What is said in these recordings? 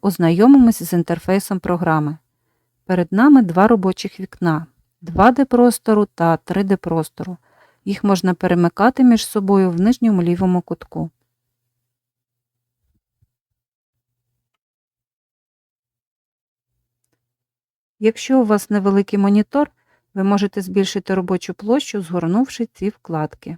Ознайомимось з інтерфейсом програми. Перед нами два робочих вікна 2D простору та 3D простору. Їх можна перемикати між собою в нижньому лівому кутку. Якщо у вас невеликий монітор, ви можете збільшити робочу площу, згорнувши ці вкладки.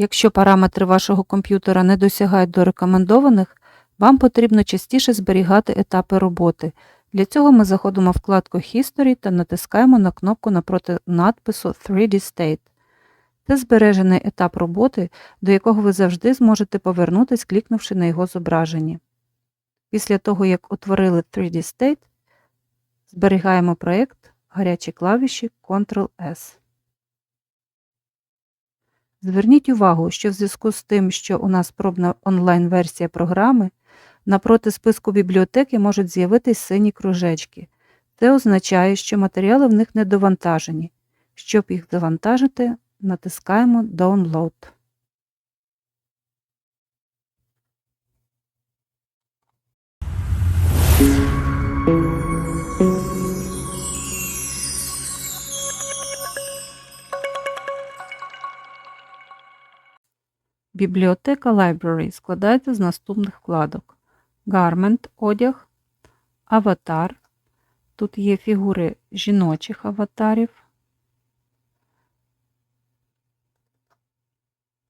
Якщо параметри вашого комп'ютера не досягають до рекомендованих, вам потрібно частіше зберігати етапи роботи. Для цього ми заходимо в вкладку History та натискаємо на кнопку напроти надпису 3D State. Це збережений етап роботи, до якого ви завжди зможете повернутись, клікнувши на його зображення. Після того, як утворили 3D State, зберігаємо проєкт гарячі клавіші Ctrl-S. Зверніть увагу, що в зв'язку з тим, що у нас пробна онлайн-версія програми, напроти списку бібліотеки можуть з'явитись сині кружечки. Це означає, що матеріали в них не довантажені. Щоб їх завантажити, натискаємо Download. Бібліотека Library складається з наступних вкладок: Garment – одяг, аватар. Тут є фігури жіночих аватарів,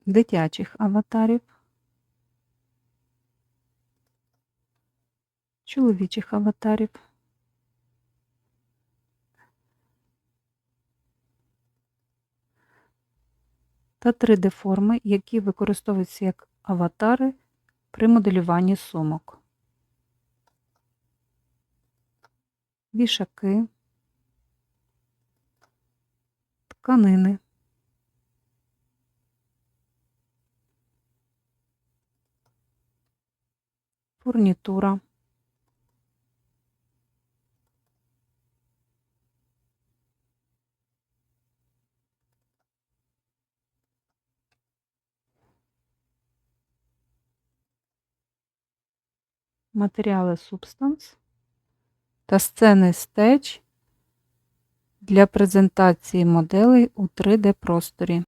дитячих аватарів, чоловічих аватарів. та 3D-форми, які використовуються як аватари при моделюванні сумок. Вішаки, тканини, фурнітура, матеріали Substance та сцени Stage для презентації моделей у 3D просторі.